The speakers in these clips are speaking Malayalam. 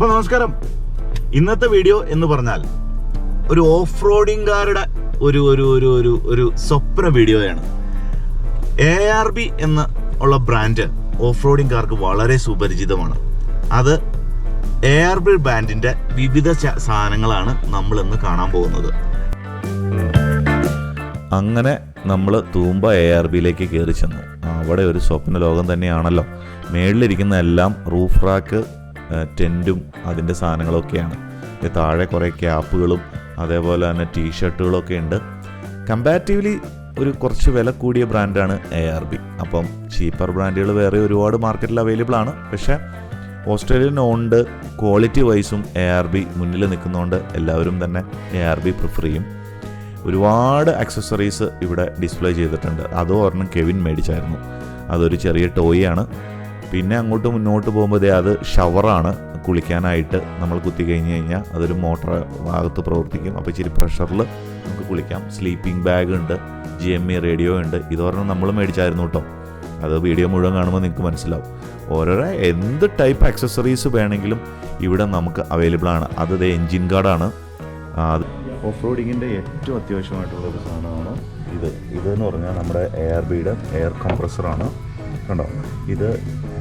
അപ്പോൾ നമസ്കാരം. ഇന്നത്തെ വീഡിയോ എന്ന് പറഞ്ഞാൽ ഒരു ഓഫ് റോഡിംഗുകാരുടെ ഒരു ഒരു ഒരു ഒരു ഒരു സ്വപ്ന വീഡിയോയാണ്. എ ആർ ബി എന്ന ഉള്ള ബ്രാൻഡ് ഓഫ് റോഡിങ്കാർക്ക് വളരെ സുപരിചിതമാണ്. അത് എ ആർ ബി ബ്രാൻഡിന്റെ വിവിധ സാധനങ്ങളാണ് നമ്മൾ ഇന്ന് കാണാൻ പോകുന്നത്. അങ്ങനെ നമ്മൾ തൂമ്പ എ ആർ ബിയിലേക്ക് കയറി ചെന്നു. അവിടെ ഒരു സ്വപ്ന ലോകം തന്നെയാണല്ലോ. മേളിലിരിക്കുന്ന എല്ലാം റൂഫ് റാക്ക് ടെന്റും അതിന്റെ സാധനങ്ങളൊക്കെയാണ്. താഴെ കുറേ ക്യാപ്പുകളും അതേപോലെ തന്നെ ടീഷർട്ടുകളൊക്കെ ഉണ്ട്. കമ്പാരിറ്റീവ്ലി ഒരു കുറച്ച് വില കൂടിയ ബ്രാൻഡാണ് എ ആർ ബി അപ്പം ചീപ്പർ ബ്രാൻഡുകൾ വേറെ ഒരുപാട് മാർക്കറ്റിൽ അവൈലബിൾ ആണ്. പക്ഷേ ഓസ്ട്രേലിയൻ ഓണ്ട് ക്വാളിറ്റി വൈസും എ ആർ ബി മുന്നിൽ നിൽക്കുന്നതുകൊണ്ട് എല്ലാവരും തന്നെ എ ആർ ബി പ്രിഫർ ചെയ്യും. ഒരുപാട് ആക്സസറീസ് ഇവിടെ ഡിസ്പ്ലേ ചെയ്തിട്ടുണ്ട്. അതും ഒരെണ്ണം കെവിൻ മേടിച്ചായിരുന്നു. അതൊരു ചെറിയ ടോയ് ആണ്. പിന്നെ അങ്ങോട്ട് മുന്നോട്ട് പോകുമ്പോൾ ദേ അത് ഷവറാണ് കുളിക്കാനായിട്ട് നമ്മൾ കുത്തി കഴിഞ്ഞ് കഴിഞ്ഞാൽ അതൊരു മോട്ടർ ഭാഗത്ത് പ്രവർത്തിക്കും. അപ്പോൾ ഇച്ചിരി പ്രഷറിൽ നമുക്ക് കുളിക്കാം. സ്ലീപ്പിംഗ് ബാഗ് ഉണ്ട് ജി എം ഇ റേഡിയോ ഉണ്ട്. ഇത് പറഞ്ഞാൽ നമ്മൾ മേടിച്ചായിരുന്നു കേട്ടോ. അത് വീഡിയോ മുഴുവൻ കാണുമ്പോൾ നിങ്ങൾക്ക് മനസ്സിലാവും. ഓരോരോ എന്ത് ടൈപ്പ് ആക്സസറീസ് വേണമെങ്കിലും ഇവിടെ നമുക്ക് അവൈലബിൾ ആണ്. അത് എൻജിൻ ഗാർഡാണ് അത് ഓഫ് റോഡിങ്ങിന്റെ ഏറ്റവും അത്യാവശ്യമായിട്ടുള്ള ഒരു സാധനമാണ്. ഇത് ഇതെന്ന് പറഞ്ഞാൽ നമ്മുടെ എയർ ബീഡ് എയർ കംപ്രസറാണ്. കണ്ടോ? ഇത്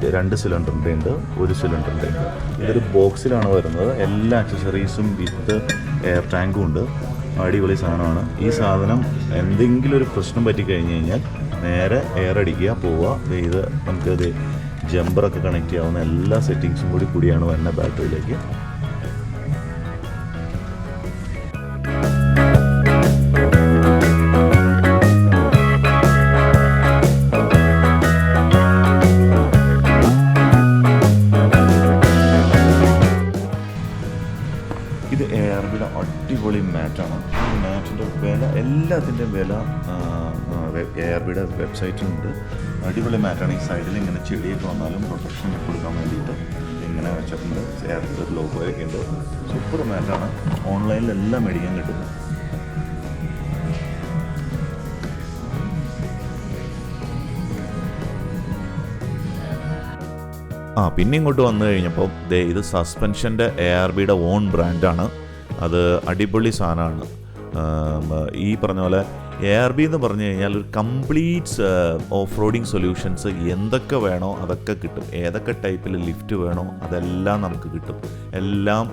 രണ്ട് സിലിണ്ടറിന്റെ ഉണ്ട് ഒരു സിലിണ്ടറിന്റെ ഉണ്ട് ഇതൊരു ബോക്സിലാണ് വരുന്നത്. എല്ലാ ആക്സസറീസും വിത്ത് എയർ ടാങ്കും ഉണ്ട്. അടിപൊളി സാധനമാണ്. ഈ സാധനം എന്തെങ്കിലും ഒരു പ്രശ്നം പറ്റി കഴിഞ്ഞ് കഴിഞ്ഞാൽ നേരെ എയർ അടിക്കുക പോവുക. ഇത് നമുക്കത് ജമ്പറൊക്കെ കണക്ട് ചെയ്യാവുന്ന എല്ലാ സെറ്റിങ്സും കൂടി കൂടിയാണ് വരുന്ന ബാറ്ററിയിലേക്ക് എല്ലാത്തിന്റെയും വില എ ആർ ബിയുടെ വെബ്സൈറ്റിലുണ്ട്. അടിപൊളി മാറ്റാണ് ഈ സൈഡിൽ ഇങ്ങനെ ചെടിയൊക്കെ വന്നാലും പ്രൊട്ടക്ഷൻ കൊടുക്കാൻ വേണ്ടിയിട്ട് ഇങ്ങനെ വെച്ചിട്ടുണ്ട്. എ ആർ ബിയുടെ ലോഗോയൊക്കെ ഉണ്ട്. സൂപ്പർ മാറ്റാണ്. ഓൺലൈനിൽ എല്ലാം മേടിക്കാൻ കിട്ടുന്നത് ആ പിന്നെ ഇങ്ങോട്ട് വന്നു കഴിഞ്ഞപ്പോൾ ദേ ഇത് സസ്പെൻഷന്റെ എ ആർ ബിയുടെ ഓൺ ബ്രാൻഡാണ് അത് അടിപൊളി സാധനമാണ്. ഈ പറഞ്ഞ പോലെ എ ആർ ബി എന്ന് പറഞ്ഞു കഴിഞ്ഞാൽ ഒരു കംപ്ലീറ്റ്സ് ഓഫ് റോഡിങ് സൊല്യൂഷൻസ് എന്തൊക്കെ വേണോ അതൊക്കെ കിട്ടും. ഏതൊക്കെ ടൈപ്പിൽ ലിഫ്റ്റ് വേണോ അതെല്ലാം നമുക്ക് കിട്ടും. എല്ലാം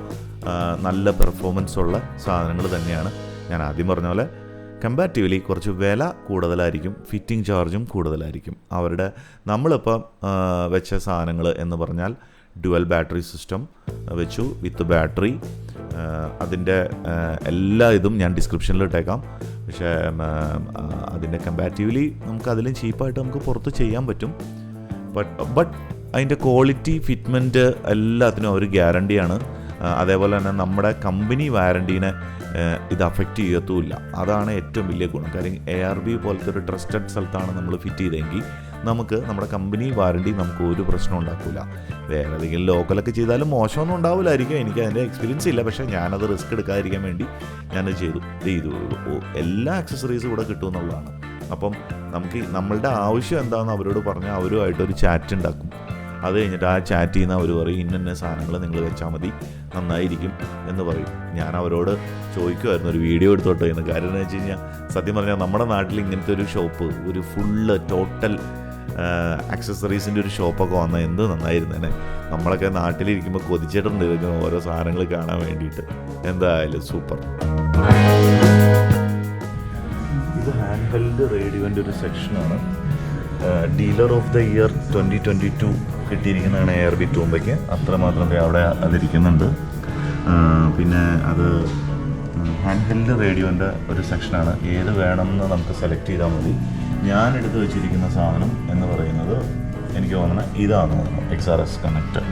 നല്ല പെർഫോമൻസ് ഉള്ള സാധനങ്ങൾ തന്നെയാണ്. ഞാൻ ആദ്യം പറഞ്ഞ പോലെ കമ്പാരിറ്റീവ്ലി കുറച്ച് വില കൂടുതലായിരിക്കും ഫിറ്റിംഗ് ചാർജും കൂടുതലായിരിക്കും. അവരുടെ നമ്മളിപ്പം വെച്ച സാധനങ്ങൾ എന്ന് പറഞ്ഞാൽ ഡുവൽ ബാറ്ററി സിസ്റ്റം വെച്ചു വിത്ത് ബാറ്ററി. അതിന്റെ എല്ലാ ഇതും ഞാൻ ഡിസ്ക്രിപ്ഷനിൽ ഇട്ടേക്കാം. പക്ഷേ അതിന്റെ കമ്പാരിറ്റീവ്ലി നമുക്ക് അതിലും ചീപ്പായിട്ട് നമുക്ക് പുറത്ത് ചെയ്യാൻ പറ്റും. ബട്ട് ബട്ട് അതിന്റെ ക്വാളിറ്റി ഫിറ്റ്മെന്റ് എല്ലാത്തിനും ഒരു ഗ്യാരണ്ടിയാണ് അതേപോലെ തന്നെ നമ്മുടെ കമ്പനി വാരണ്ടീനെ ഇത് അഫക്റ്റ് ചെയ്യത്തുമില്ല. അതാണ് ഏറ്റവും വലിയ ഗുണം. കാര്യം എ ആർ ബി പോലത്തെ ഒരു ട്രസ്റ്റഡ് സ്ഥലത്താണ് നമ്മൾ ഫിറ്റ് ചെയ്തെങ്കിൽ നമുക്ക് നമ്മുടെ കമ്പനി വാറണ്ടി നമുക്ക് ഒരു പ്രശ്നം ഉണ്ടാക്കില്ല വേറെ ഏതെങ്കിലും ലോക്കലൊക്കെ ചെയ്താലും മോശമൊന്നും ഉണ്ടാവില്ലായിരിക്കും. എനിക്ക് അതിന്റെ എക്സ്പീരിയൻസ് ഇല്ല. പക്ഷേ ഞാനത് റിസ്ക് എടുക്കാതിരിക്കാൻ വേണ്ടി ഞാനത് ചെയ്തു. ചെയ്തു എല്ലാ ആക്സസറീസും ഇവിടെ കിട്ടും എന്നുള്ളതാണ്. അപ്പം നമുക്ക് നമ്മളുടെ ആവശ്യം എന്താണെന്ന് അവരോട് പറഞ്ഞാൽ അവരുമായിട്ടൊരു ചാറ്റ് ഉണ്ടാക്കും. അത് കഴിഞ്ഞിട്ട് ആ ചാറ്റ് ചെയ്യുന്ന അവർ പറയും ഇന്ന സാധനങ്ങൾ നിങ്ങൾ വെച്ചാൽ മതി. നന്നായിരിക്കും. എന്ന് പറയും. ഞാൻ അവരോട് ചോദിക്കുമായിരുന്നു ഒരു വീഡിയോ എടുത്തോട്ടെ എന്ന്. കാര്യം എന്ന് വെച്ച് കഴിഞ്ഞാൽ സത്യം പറഞ്ഞാൽ നമ്മുടെ നാട്ടിൽ ഇങ്ങനത്തെ ഒരു ഷോപ്പ് ഒരു ഫുള്ള് ടോട്ടൽ ആക്സസറീസിന്റെ ഒരു ഷോപ്പൊക്കെ വന്നാൽ എന്ത് നന്നായിരുന്നേനെ. നമ്മളൊക്കെ നാട്ടിലിരിക്കുമ്പോൾ കൊതിച്ചിട്ടുണ്ട് ഇതൊക്കെ ഓരോ സാധനങ്ങൾ കാണാൻ വേണ്ടിയിട്ട്. എന്തായാലും സൂപ്പർ ഇത് ഹാൻഡ് ഹെൽഡ് റേഡിയോന്റെ ഒരു സെക്ഷനാണ് dealer of the year twenty twenty two കിട്ടിയിരിക്കുന്നതാണ് air B ടൂമ്പയ്ക്ക് അത്രമാത്രം അവിടെ അതിരിക്കുന്നുണ്ട്. പിന്നെ അത് ഹാൻഡ് ഹെൽഡ് റേഡിയോന്റെ ഒരു സെക്ഷനാണ് ഏത് വേണമെന്ന് നമുക്ക് സെലക്ട് ചെയ്താൽ മതി. ഞാൻ എടുത്ത് വെച്ചിരിക്കുന്ന സാധനം എന്ന് പറയുന്നത് എനിക്ക് തോന്നുന്നത് ഇതാണ് തോന്നുന്നു എക്സ് ആർ എസ് കണക്റ്റ്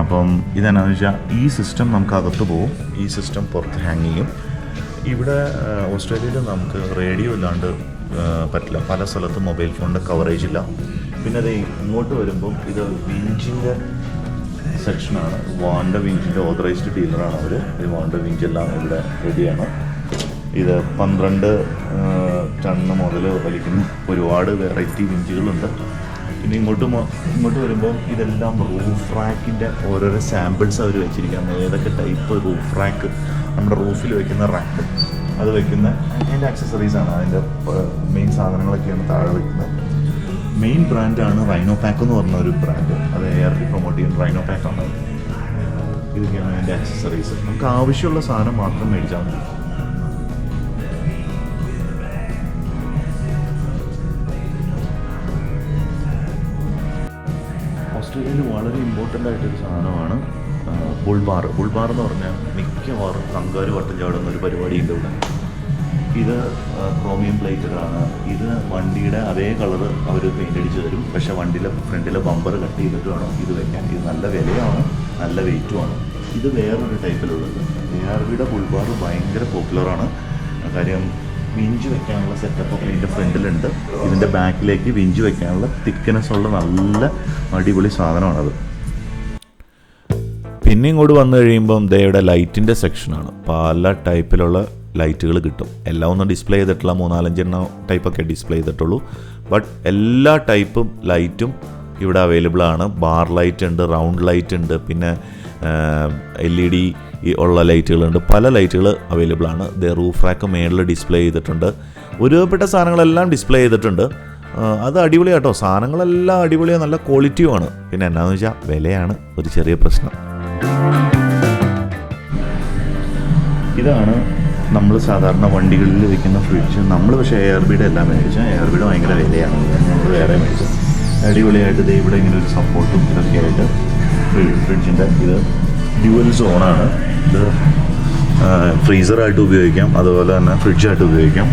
അപ്പം ഇതെന്നാന്ന് വെച്ചാൽ ഈ സിസ്റ്റം നമുക്ക് അകത്ത് പോവും ഈ സിസ്റ്റം പുറത്ത് ഹാങ് ചെയ്യും. ഇവിടെ ഓസ്ട്രേലിയയിൽ നമുക്ക് റേഡിയോ ഇല്ലാണ്ട് പറ്റില്ല. പല സ്ഥലത്തും മൊബൈൽ ഫോണിന്റെ കവറേജ് ഇല്ല. പിന്നെ അത് ഇങ്ങോട്ട് വരുമ്പം ഇത് വിഞ്ചിന്റെ സെക്ഷനാണ് വാണ്ട വിഞ്ചിന്റെ ഓതറൈസ്ഡ് ഡീലറാണ് അവർ ഈ വാണ്ട വിഞ്ചെല്ലാം ഇവിടെ റെഡിയാണ് ഇത് പന്ത്രണ്ട് ടണ്ണ് മുതൽ വലിക്കുന്ന ഒരുപാട് വെറൈറ്റി വിഞ്ചുകളുണ്ട്. പിന്നെ ഇങ്ങോട്ട് ഇങ്ങോട്ട് വരുമ്പോൾ ഇതെല്ലാം റൂഫ് റാക്കിന്റെ ഓരോരോ സാമ്പിൾസ് അവർ വെച്ചിരിക്കുന്നത് ഏതൊക്കെ ടൈപ്പ് റൂഫ് റാക്ക് നമ്മുടെ റൂഫിൽ വെക്കുന്ന റാക്ക് അത് വെക്കുന്ന അതിന്റെ ആക്സസറീസ് ആണ്. അതിന്റെ മെയിൻ സാധനങ്ങളൊക്കെയാണ് താഴെ വെക്കുന്നത്. മെയിൻ ബ്രാൻഡാണ് റൈനോ പാക്ക് എന്ന് പറഞ്ഞ ഒരു ബ്രാൻഡ് അത് എ ആർ പ്രൊമോട്ട് ചെയ്യുന്ന റൈനോ പാക്കാണ് ഇതൊക്കെയാണ് അതിന്റെ ആക്സസറീസ് നമുക്ക് ആവശ്യമുള്ള സാധനം മാത്രം മേടിച്ചാൽ മതി. ഓസ്ട്രേലിയയിൽ വളരെ ഇമ്പോർട്ടന്റ് ആയിട്ടൊരു സാധനമാണ് ബുൾബാർ ബുൾബാർ എന്ന് പറഞ്ഞാൽ മിക്കവാറും കങ്കാര് വട്ടം ചാടുന്ന ഒരു പരിപാടിയുണ്ട് ഇവിടെ. ഇത് ക്രോമിയം പ്ലേറ്റഡാണ് ഇത് വണ്ടിയുടെ അതേ കളർ അവർ പെയിന്റ് അടിച്ച് തരും. പക്ഷെ വണ്ടിയിലെ ഫ്രണ്ടിലെ ബമ്പർ കട്ട് ചെയ്തിട്ട് വേണം ഇത് വയ്ക്കാൻ ഇത് നല്ല വിലയാണ് നല്ല വെയിറ്റുമാണ് ഇത് വേറൊരു ടൈപ്പിലുള്ളത് എ ആർ വിയുടെ ബുൾബാർ ഭയങ്കര പോപ്പുലറാണ് കാര്യം വിഞ്ച് വെക്കാനുള്ള സെറ്റപ്പ് ഇതിന്റെ ഫ്രണ്ടിലുണ്ട്. ഇതിന്റെ ബാക്കിലേക്ക് വിഞ്ച് വെക്കാനുള്ള തിക്നെസ് ഉള്ള നല്ല അടിപൊളി സാധനമാണത് പിന്നെ ഇങ്ങോട്ട് വന്നു കഴിയുമ്പം ദയുടെ ലൈറ്റിന്റെ സെക്ഷനാണ് പല ടൈപ്പിലുള്ള ലൈറ്റുകൾ കിട്ടും. എല്ലാം ഒന്നും ഡിസ്പ്ലേ ചെയ്തിട്ടില്ല. മൂന്നാലഞ്ചെണ്ണം ടൈപ്പൊക്കെ ഡിസ്പ്ലേ ചെയ്തിട്ടുള്ളൂ. ബട്ട് എല്ലാ ടൈപ്പും ലൈറ്റും ഇവിടെ അവൈലബിൾ ആണ്. ബാർ ലൈറ്റ് ഉണ്ട് റൗണ്ട് ലൈറ്റ് ഉണ്ട്. പിന്നെ എൽ ഇ ഡി ഉള്ള ലൈറ്റുകളുണ്ട്. പല ലൈറ്റുകൾ അവൈലബിൾ ആണ്. ദ റൂഫ് റാക്ക് മേളിൽ ഡിസ്പ്ലേ ചെയ്തിട്ടുണ്ട്. ഒരുവിധപ്പെട്ട സാധനങ്ങളെല്ലാം ഡിസ്പ്ലേ ചെയ്തിട്ടുണ്ട്. അത് അടിപൊളിയാട്ടോ. സാധനങ്ങളെല്ലാം അടിപൊളിയാണ് നല്ല ക്വാളിറ്റിയുമാണ് പിന്നെ എന്നാന്ന് വെച്ചാൽ വിലയാണ് ഒരു ചെറിയ പ്രശ്നം. ഇതാണ് നമ്മൾ സാധാരണ വണ്ടികളിൽ വെക്കുന്ന ഫ്രിഡ്ജ് നമ്മൾ പക്ഷേ എയർ ബീഡ് എല്ലാം മേടിച്ചാൽ എയർ ബീഡ് ഭയങ്കര വിലയാണ്. നമ്മൾ വേറെ മേടിച്ചത് അടിപൊളിയായിട്ട് ഇത് ഇവിടെ ഇങ്ങനെ ഒരു സപ്പോർട്ടും ഇതൊക്കെ ആയിട്ട് ഫ്രിഡ്ജിന്റെ ഇത് ഡ്യുവൽ സോണാണ്. ഇത് ഫ്രീസറായിട്ട് ഉപയോഗിക്കാം. അതുപോലെ തന്നെ ഫ്രിഡ്ജായിട്ട് ഉപയോഗിക്കാം.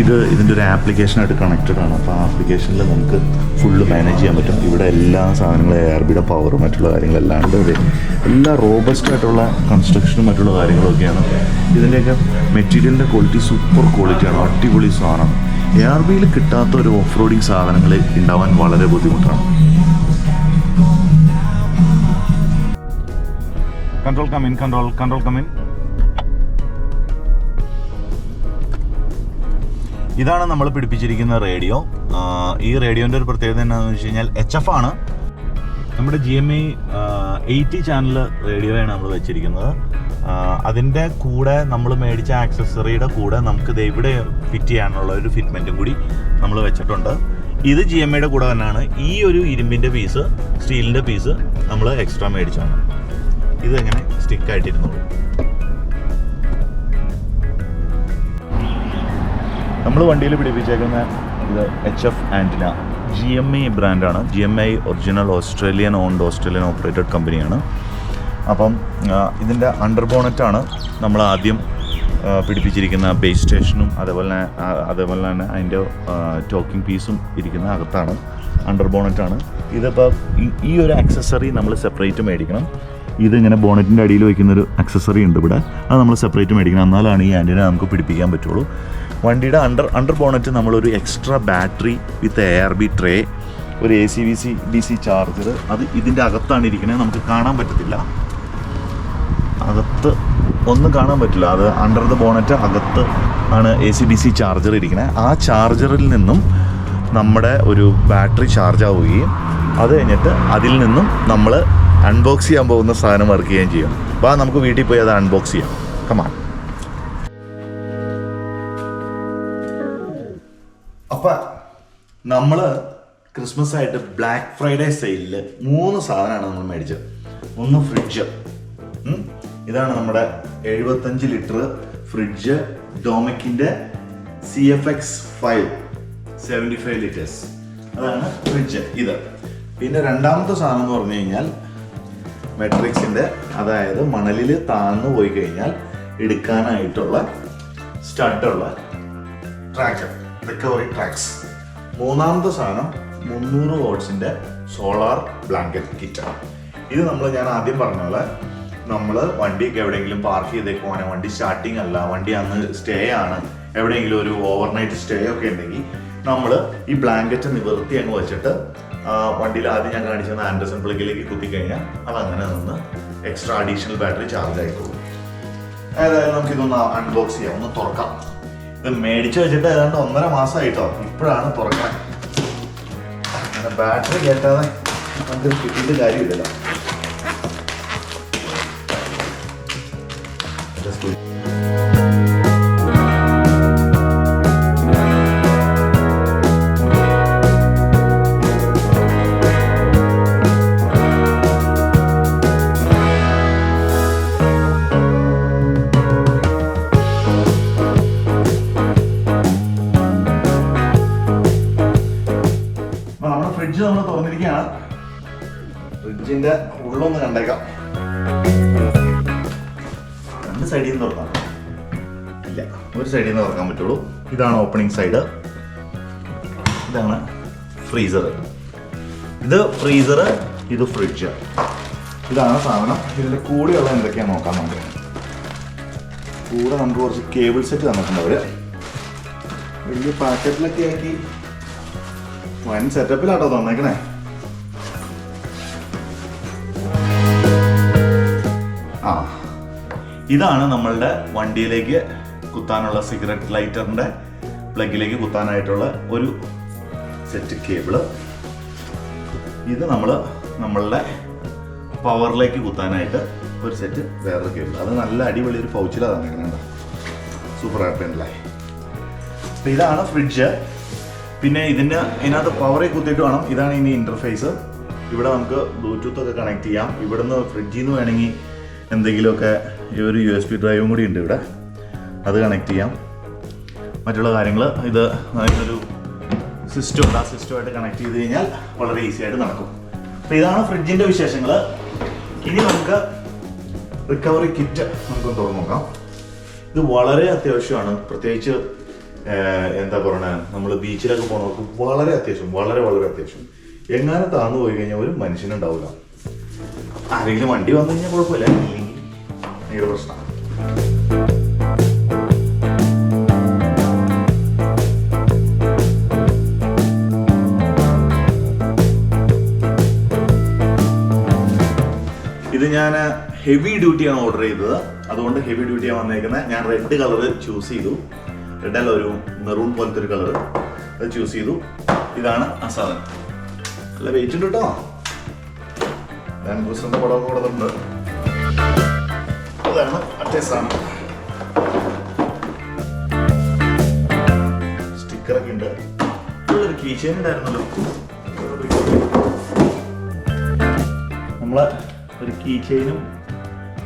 ഇത് ഇതിന്റെ ഒരു ആപ്ലിക്കേഷനായിട്ട് കണക്റ്റഡ് ആണ്. അപ്പോൾ ആ ആപ്ലിക്കേഷനിൽ നമുക്ക് ഫുള്ള് മാനേജ് ചെയ്യാൻ പറ്റും. ഇവിടെ എല്ലാ സാധനങ്ങളും എ ആർ ബിയുടെ പവർ മറ്റുള്ള കാര്യങ്ങളെല്ലാം ഉണ്ട്. എല്ലാ റോബസ്റ്റ് ആയിട്ടുള്ള കൺസ്ട്രക്ഷനും മറ്റുള്ള കാര്യങ്ങളൊക്കെയാണ്. ഇതിന്റെയൊക്കെ മെറ്റീരിയലിന്റെ ക്വാളിറ്റി സൂപ്പർ ക്വാളിറ്റിയാണ് അടിപൊളി സാധനം. എ ആർ ബിയിൽ കിട്ടാത്ത ഒരു ഓഫ് റോഡിങ് സാധനങ്ങൾ ഉണ്ടാവാൻ വളരെ ബുദ്ധിമുട്ടാണ്. Control coming control control coming ഇതാണ് നമ്മൾ പിടിപ്പിച്ചിരിക്കുന്ന റേഡിയോ. ഈ റേഡിയോന്റെ ഒരു പ്രത്യേകത എന്താണെന്ന് വെച്ച് കഴിഞ്ഞാൽ എച്ച് എഫ് ആണ്. നമ്മുടെ G M I eighty channel റേഡിയോയാണ് നമ്മൾ വെച്ചിരിക്കുന്നത്. അതിന്റെ കൂടെ നമ്മൾ മേടിച്ച ആക്സസറിയുടെ കൂടെ നമുക്ക് ദേ ഇവിടെ ഫിറ്റ് ചെയ്യാനുള്ള ഒരു ഫിറ്റ്മെന്റും കൂടി നമ്മൾ വെച്ചിട്ടുണ്ട്. ഇത് ജി എം ഐയുടെ കൂടെ തന്നെയാണ്. ഈ ഒരു ഇരുമ്പിന്റെ പീസ് സ്റ്റീലിന്റെ പീസ് നമ്മൾ എക്സ്ട്രാ മേടിച്ചാണ് ഇത് എങ്ങനെ സ്റ്റിക്കായിട്ടിരുന്നുള്ളൂ നമ്മൾ വണ്ടിയിൽ പിടിപ്പിച്ചേക്കുന്ന ഇത് H F antenna G M I ബ്രാൻഡാണ് G M I original Australian owned Australian operated കമ്പനിയാണ് അപ്പം ഇതിന്റെ അണ്ടർ ബോണറ്റാണ് നമ്മൾ ആദ്യം പിടിപ്പിച്ചിരിക്കുന്ന ബേസ് സ്റ്റേഷനും അതേപോലെ അതേപോലെ തന്നെ അതിന്റെ ടോക്കിംഗ് പീസും ഇരിക്കുന്ന അകത്താണ്. അണ്ടർ ബോണറ്റാണ് ഇതിപ്പോൾ ഈ ഒരു ആക്സസറി നമ്മൾ സെപ്പറേറ്റ് മേടിക്കണം. ഇതിങ്ങനെ ബോണറ്റിന്റെ അടിയിൽ വയ്ക്കുന്നൊരു അക്സസറി ഉണ്ട് ഇവിടെ. അത് നമ്മൾ സെപ്പറേറ്റ് മേടിക്കണം. എന്നാലാണ് ഈ ആന്റിനെ നമുക്ക് പിടിപ്പിക്കാൻ പറ്റുള്ളൂ. വണ്ടിയുടെ അണ്ടർ അണ്ടർ ബോണറ്റ് നമ്മളൊരു extra battery with A R B tray ഒരു A C V C D C charger അത് ഇതിന്റെ അകത്താണ് ഇരിക്കുന്നത് നമുക്ക് കാണാൻ പറ്റത്തില്ല. അകത്ത് ഒന്നും കാണാൻ പറ്റില്ല. അത് അണ്ടർ ദ ബോണറ്റ് അകത്ത് ആണ് A C D C charger ഇരിക്കുന്നത് ആ ചാർജറിൽ നിന്നും നമ്മുടെ ഒരു ബാറ്ററി ചാർജ് ആവുകയും അത് കഴിഞ്ഞിട്ട് അതിൽ നിന്നും നമ്മൾ അൺബോക്സ് ചെയ്യാൻ പോകുന്ന സാധനം വർക്ക് ചെയ്യുകയും ചെയ്യും. അപ്പോൾ നമുക്ക് വീട്ടിൽ പോയി അത് അൺബോക്സ് ചെയ്യാം. കമാൺ അപ്പം നമ്മൾ ക്രിസ്മസ് ആയിട്ട് ബ്ലാക്ക് ഫ്രൈഡേ സെയിലിൽ മൂന്ന് സാധനമാണ് നമ്മൾ മേടിച്ചത്. ഒന്ന് ഫ്രിഡ്ജ് ഇതാണ് നമ്മുടെ എഴുപത്തഞ്ച് litre fridge ഡോമിക്കിന്റെ C F X five seventy five litres അതാണ് ഫ്രിഡ്ജ് ഇത്. പിന്നെ രണ്ടാമത്തെ സാധനം എന്ന് പറഞ്ഞു കഴിഞ്ഞാൽ മെട്രിക്സിന്റെ അതായത് മണലിൽ താഴ്ന്നു പോയി കഴിഞ്ഞാൽ എടുക്കാനായിട്ടുള്ള സ്റ്റഡുള്ള ട്രാക്കർ റിക്കവറി ട്രാക്സ് മൂന്നാമത്തെ സാധനം മുന്നൂറ് വോട്ട്സിന്റെ സോളാർ ബ്ലാങ്കറ്റ് കിറ്റാണ് ഇത് നമ്മൾ ഞാൻ ആദ്യം പറഞ്ഞ പോലെ നമ്മൾ വണ്ടിയൊക്കെ എവിടെയെങ്കിലും പാർക്ക് ചെയ്തേക്ക് പോകാൻ വണ്ടി സ്റ്റാർട്ടിങ് അല്ല. വണ്ടി അന്ന് സ്റ്റേ ആണ്. എവിടെയെങ്കിലും ഒരു ഓവർനൈറ്റ് സ്റ്റേ ഒക്കെ ഉണ്ടെങ്കിൽ നമ്മൾ ഈ ബ്ലാങ്കറ്റ് നിവർത്തി അങ്ങ് വെച്ചിട്ട് വണ്ടിയിൽ ആദ്യം ഞാൻ കാണിച്ചത് ആൻഡർസൺ പ്ലഗിലേക്ക് കുത്തിക്കഴിഞ്ഞാൽ അത് അങ്ങനെ നിന്ന് എക്സ്ട്രാ അഡീഷണൽ ബാറ്ററി ചാർജ് ആയിക്കോളും ഏതായാലും നമുക്ക് ഇതൊന്ന് അൺബോക്സ് ചെയ്യാം. ഒന്ന് തുറക്കാം. ഇത് മേടിച്ചു വെച്ചിട്ട് ഏതാണ്ട് ഒന്നര മാസമായിട്ടോ? ഇപ്പോഴാണ് തുറക്കാൻ. അങ്ങനെ ബാറ്ററി കയറ്റാതെ നമുക്ക് കിട്ടിയിട്ട് കാര്യമില്ലല്ലോ. Just. ഫ്രിഡ്ജിന്റെ ഉള്ളൊന്ന് കണ്ടേക്കാം. രണ്ട് സൈഡിൽ നിന്ന് തുറക്കാം. ഇല്ല ഒരു സൈഡിൽ നിന്ന് തുറക്കാൻ പറ്റുള്ളൂ. ഇതാണ് ഓപ്പണിംഗ് സൈഡ് ഇതാണ് ഫ്രീസർ ഇത് ഫ്രീസർ ഇത് ഫ്രിഡ്ജ് ഇതാണ് സാധനം. ഇതിന്റെ കൂടെയുള്ള എന്തൊക്കെയാണ് നോക്കാൻ നമുക്ക്? കൂടെ നമുക്ക് കുറച്ച് കേബിൾ സെറ്റ് തന്നിട്ടുണ്ട് അവർ. വലിയ പാക്കറ്റിലൊക്കെ ആക്കി. വൻ സെറ്റപ്പിലാട്ടോ തന്നേക്കണേ. ഇതാണ് നമ്മളുടെ വണ്ടിയിലേക്ക് കുത്താനുള്ള സിഗരറ്റ് ലൈറ്ററിന്റെ പ്ലഗിലേക്ക് കുത്താനായിട്ടുള്ള ഒരു സെറ്റ് കേബിൾ ഇത് നമ്മൾ നമ്മളുടെ പവറിലേക്ക് കുത്താനായിട്ട് ഒരു സെറ്റ് വേറൊരു കേബിൾ അത് നല്ല അടിപൊളി ഒരു പൗച്ചിലാണ് തന്നിരിക്കുന്നത് സൂപ്പർ ആയിട്ടുണ്ടല്ലേ അപ്പം ഇതാണ് ഫ്രിഡ്ജ് പിന്നെ ഇതിന് ഇതിനകത്ത് പവറിൽ കുത്തിയിട്ട് വേണം. ഇതാണ് ഇനി ഇന്റർഫേസ് ഇവിടെ നമുക്ക് ബ്ലൂടൂത്ത് ഒക്കെ കണക്ട് ചെയ്യാം. ഇവിടുന്ന് ഫ്രിഡ്ജിൽ നിന്ന് വേണമെങ്കിൽ എന്തെങ്കിലുമൊക്കെ ഈ ഒരു യു എസ് പി ഡ്രൈവും കൂടി ഉണ്ട് ഇവിടെ. അത് കണക്ട് ചെയ്യാം. മറ്റുള്ള കാര്യങ്ങൾ ഇത് അതിനൊരു സിസ്റ്റം ഉണ്ട്. ആ സിസ്റ്റമായിട്ട് കണക്ട് ചെയ്ത് കഴിഞ്ഞാൽ വളരെ ഈസി ആയിട്ട് നടക്കും. അപ്പോൾ ഇതാണ് ഫ്രിഡ്ജിന്റെ വിശേഷങ്ങൾ ഇനി നമുക്ക് റിക്കവറി കിറ്റ് നമുക്ക് തുറന്നു നോക്കാം. ഇത് വളരെ അത്യാവശ്യമാണ്. പ്രത്യേകിച്ച് എന്താ പറയണ നമ്മൾ ബീച്ചിലൊക്കെ പോകുന്നവർക്ക് വളരെ അത്യാവശ്യം വളരെ വളരെ അത്യാവശ്യം. എങ്ങാനും താന്നു പോയി കഴിഞ്ഞാൽ ഒരു മനുഷ്യനുണ്ടാവില്ല. ആരെങ്കിലും വണ്ടി വന്നു കഴിഞ്ഞാൽ കുഴപ്പമില്ല. ഭയങ്കര ഇത് ഞാൻ ഹെവി ഡ്യൂട്ടിയാണ് ഓർഡർ ചെയ്തത്. അതുകൊണ്ട് ഹെവി ഡ്യൂട്ടിയാണ് വന്നേക്കുന്നത് ഞാൻ റെഡ് കളർ ചൂസ് ചെയ്തു. റെഡ് അല്ല ഒരു മെറൂൺ പോലത്തെ ഒരു കളർ അത് ചൂസ് ചെയ്തു. ഇതാണ് ആ സാധനം നല്ല വെയിറ്റ് ഉണ്ട് കേട്ടോ ഞാൻ കൂടെ കൂടെ കൊടുത്തിട്ടുണ്ട് അതാണ് മറ്റേ സാധനം. സ്റ്റിക്കറൊക്കെ ഉണ്ട്. ഒരു കീച്ചേൻ ഉണ്ടായിരുന്നല്ലോ. നമ്മൾ ഒരു കീ ചെയിനും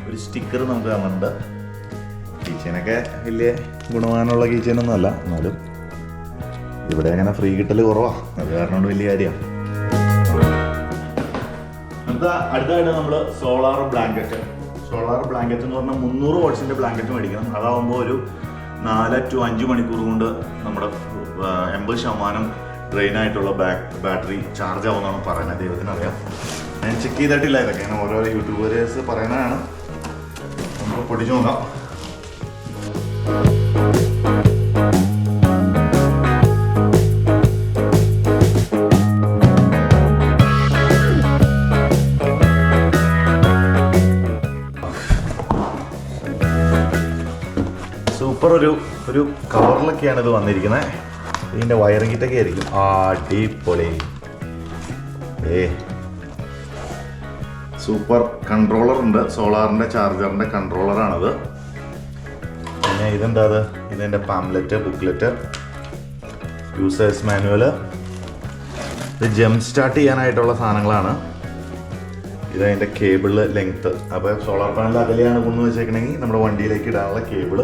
ഒരു സ്റ്റിക്കറും നമുക്ക് കാണുന്നുണ്ട് കീ ചെയിനൊക്കെ വലിയ ഗുണമാനുള്ള കീ ചെയിനൊന്നും അല്ല എന്നാലും ഇവിടെ അങ്ങനെ ഫ്രീ കിട്ടൽ കുറവാ. അത് കാരണം കൊണ്ട് വലിയ കാര്യമാണ് അടുത്ത അടുത്തായിട്ട് നമ്മൾ സോളാർ ബ്ലാങ്കറ്റ് സോളാർ ബ്ലാങ്കറ്റ് എന്ന് പറഞ്ഞാൽ മുന്നൂറ് വാട്ട്സിന്റെ ബ്ലാങ്കറ്റ് മേടിക്കണം അതാവുമ്പോൾ ഒരു നാല് ടു അഞ്ച് മണിക്കൂർ കൊണ്ട് നമ്മുടെ എൺപത് ശതമാനം ഡ്രെയിൻ ആയിട്ടുള്ള ബാക്ക് ബാറ്ററി ചാർജ് ആവുമെന്നാണ് പറയുന്നത്. ദൈവത്തിന് അറിയാം. ഞാൻ ചെക്ക് ചെയ്തിട്ടില്ല ഇതൊക്കെ. ഞാൻ ഓരോ യൂട്യൂബേഴ്സ് പറയുന്നതാണ്. നമുക്ക് പൊടിച്ചു നോക്കാം. ഒരു കവറിലൊക്കെയാണ് ഇത് വന്നിരിക്കുന്നത് ഇതിന്റെ വയറിംഗ് കിറ്റൊക്കെ ആയിരിക്കും. അടിപൊളി. ഏ. സൂപ്പർ കൺട്രോളർ ഉണ്ട്. സോളാറിന്റെ ചാർജറിന്റെ കൺട്രോളറാണത് പിന്നെ ഇതെന്താ അത്? ഇതിന്റെ പാംലെറ്റ് ബുക്ക്ലെറ്റ് യൂസേഴ്സ് മാനുവൽ ഇത് ജം സ്റ്റാർട്ട് ചെയ്യാനായിട്ടുള്ള സാധനങ്ങളാണ്. ഇത് അതിന്റെ കേബിൾ ലെങ്ത് അപ്പോൾ സോളാർ പാനൽ അകലെയാണ് കൊണ്ടുവന്ന് വെച്ചേക്കണമെങ്കിൽ നമ്മുടെ വണ്ടിയിലേക്ക് ഇടാനുള്ള കേബിൾ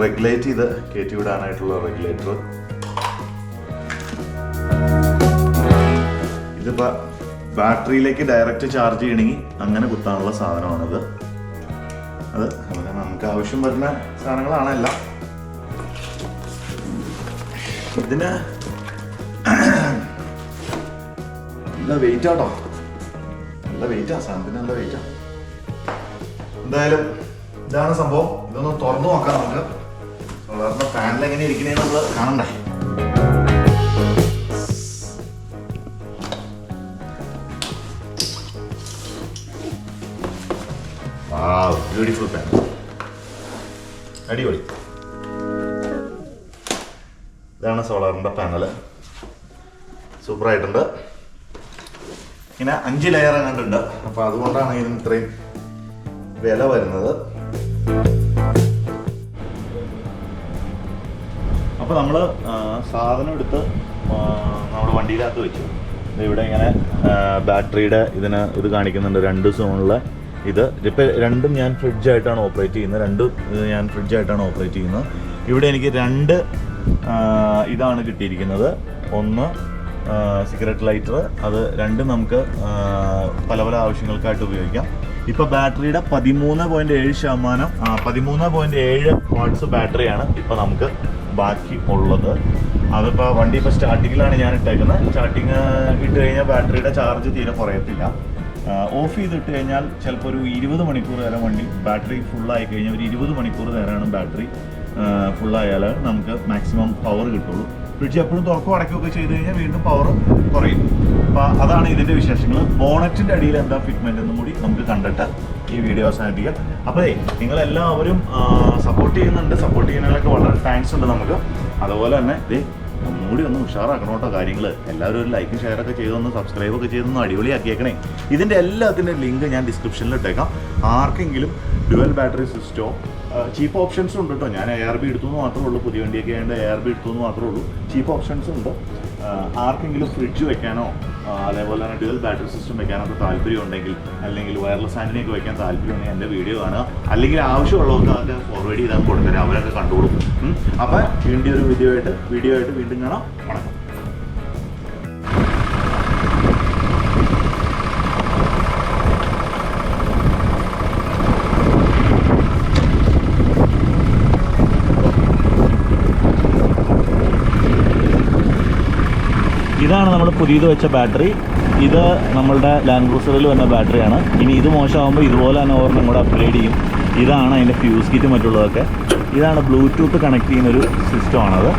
റെഗുലേറ്റ് ചെയ്ത് കയറ്റി വിടാനായിട്ടുള്ള റെഗുലേറ്റർ ഇതിപ്പോ ബാറ്ററിയിലേക്ക് ഡയറക്റ്റ് ചാർജ് ചെയ്യണമെങ്കിൽ അങ്ങനെ കുത്താനുള്ള സാധനമാണിത്. അത് നമുക്ക് ആവശ്യം വരുന്ന സാധനങ്ങളാണ് ഇതിന് നല്ല വെയിറ്റ് ആട്ടോ. നല്ല വെയിറ്റ് വെയിറ്റാ സാധനത്തിന് നല്ല വെയിറ്റാ എന്തായാലും ഇതാണ് സംഭവം. ഇതൊന്ന് തുറന്നു നോക്കാം നമുക്ക്. സോളാറിന്റെ പാനൽ എങ്ങനെ ഇരിക്കണേ നമ്മൾ കാണണ്ടേ? ബ്യൂട്ടിഫുൾ പാൻ അടിപൊളി. ഇതാണ് സോളാറിന്റെ പാനൽ സൂപ്പറായിട്ടുണ്ട് ഇങ്ങനെ അഞ്ച് ലെയർ അങ്ങോട്ടുണ്ട് അപ്പോൾ അതുകൊണ്ടാണ് ഇതിന് ഇത്രയും വില വരുന്നത്. അപ്പോൾ നമ്മൾ സാധനം എടുത്ത് നമ്മുടെ വണ്ടിയിലകത്ത് വെച്ചു. ഇവിടെ ഇങ്ങനെ ബാറ്ററിയുടെ ഇതിന് ഇത് കാണിക്കുന്നുണ്ട് രണ്ട് സോണിലെ. ഇത് ഇപ്പം രണ്ടും ഞാൻ ഫ്രിഡ്ജായിട്ടാണ് ഓപ്പറേറ്റ് ചെയ്യുന്നത്. രണ്ടും ഞാൻ ഫ്രിഡ്ജായിട്ടാണ് ഓപ്പറേറ്റ് ചെയ്യുന്നത്. ഇവിടെ എനിക്ക് രണ്ട് ഇതാണ് കിട്ടിയിരിക്കുന്നത്. ഒന്ന് സിഗരറ്റ് ലൈറ്റർ. അത് രണ്ടും നമുക്ക് പല പല ആവശ്യങ്ങൾക്കായിട്ട് ഉപയോഗിക്കാം. ഇപ്പോൾ ബാറ്ററിയുടെ പതിമൂന്ന് പോയിന്റ് ഏഴ് ശതമാനം പതിമൂന്ന് പോയിന്റ് ഏഴ് വാട്ട്സ് ബാറ്ററിയാണ് ഇപ്പോൾ നമുക്ക് ബാക്കി ഉള്ളത് അതിപ്പോൾ വണ്ടി ഇപ്പോൾ സ്റ്റാർട്ടിങ്ങിലാണ് ഞാൻ ഇട്ടേക്കുന്നത് സ്റ്റാർട്ടിങ് ഇട്ട് കഴിഞ്ഞാൽ ബാറ്ററിയുടെ ചാർജ് തീരെ കുറയത്തില്ല. ഓഫ് ചെയ്തിട്ട് കഴിഞ്ഞാൽ ചിലപ്പോൾ ഒരു ഇരുപത് മണിക്കൂർ നേരം വണ്ടി ബാറ്ററി ഫുള്ളായി കഴിഞ്ഞാൽ ഒരു ഇരുപത് മണിക്കൂർ നേരമാണ് ബാറ്ററി ഫുള്ളായാൽ നമുക്ക് മാക്സിമം പവർ കിട്ടുള്ളൂ. ഫ്രിഡ്ജ് എപ്പോഴും തുറക്കും അടയ്ക്കുകയൊക്കെ ചെയ്ത് കഴിഞ്ഞാൽ വീണ്ടും പവർ കുറയും. അപ്പോൾ അതാണ് ഇതിന്റെ വിശേഷങ്ങൾ. ബോണറ്റിന്റെ അടിയിൽ എന്താ ഫിറ്റ്മെന്റ് എന്നും കൂടി നമുക്ക് കണ്ടിട്ട് ഈ വീഡിയോ അവസാനിപ്പിക്കാം. അപ്പോൾ നിങ്ങളെല്ലാവരും സപ്പോർട്ട് ചെയ്യുന്നുണ്ട്. സപ്പോർട്ട് ചെയ്യുന്നതിനൊക്കെ വളരെ താങ്ക്സ് ഉണ്ട് നമുക്ക്. അതുപോലെ തന്നെ ദേ ഒന്നുകൂടി ഒന്ന് ഉഷാറാക്കണം കേട്ടോ കാര്യങ്ങൾ എല്ലാവരും ഒരു ലൈക്കും ഷെയറൊക്കെ ചെയ്തൊന്ന് സബ്സ്ക്രൈബ് ഒക്കെ ചെയ്തൊന്ന് അടിപൊളിയാക്കിയേക്കണേ. ഇതിന്റെ എല്ലാത്തിന്റെ ലിങ്ക് ഞാൻ ഡിസ്ക്രിപ്ഷനിൽ ഇട്ടേക്കാം. ആർക്കെങ്കിലും ഡുവൽ ബാറ്ററി സിസ്റ്റോ ചീപ്പ് ഓപ്ഷൻസും ഉണ്ട് കേട്ടോ ഞാൻ എ ആർ ബി എടുത്തു എന്ന് മാത്രമേ ഉള്ളൂ. പുതിയ വണ്ടിയൊക്കെ ആയതുകൊണ്ട് എ ആർ ബി എടുത്തു എന്ന് മാത്രമേ ഉള്ളൂ. ചീപ്പ് ഓപ്ഷൻസ് ഉണ്ട്. ആർക്കെങ്കിലും ഫ്രിഡ്ജ് വെക്കാനോ അതേപോലെ തന്നെ ഡ്യുവൽ ബാറ്ററി സിസ്റ്റം വെക്കാനൊക്കെ താല്പര്യം ഉണ്ടെങ്കിൽ അല്ലെങ്കിൽ വയർലെസ് ആന്റിനെയൊക്കെ വെക്കാൻ താല്പര്യം ഉണ്ടെങ്കിൽ എന്റെ വീഡിയോ കാണുക. അല്ലെങ്കിൽ ആവശ്യമുള്ളവർക്ക് അതൊക്കെ ഫോർവേഡ് ചെയ്താൽ കൊടുത്തരാം. അവരൊക്കെ കണ്ടോളും. അപ്പോൾ വീണ്ടും ഒരു വീഡിയോ ആയിട്ട് വീഡിയോ ആയിട്ട് വീണ്ടും കാണാം. വണക്കം. ഇതാണ് നമ്മൾ പുതിയത് വെച്ച ബാറ്ററി. ഇത് നമ്മളുടെ ലാൻഡ് ക്രൂസറിൽ വന്ന ബാറ്ററിയാണ്. ഇനി ഇത് മോശമാകുമ്പോൾ ഇതുപോലെ തന്നെ ഒരെണ്ണം കൂടെ അപ്ഗ്രേഡ് ചെയ്യും. ഇതാണ് അതിന്റെ ഫ്യൂസ് കിറ്റ് മറ്റുള്ളതൊക്കെ. ഇതാണ് ബ്ലൂടൂത്ത് കണക്ട് ചെയ്യുന്ന ഒരു സിസ്റ്റമാണത്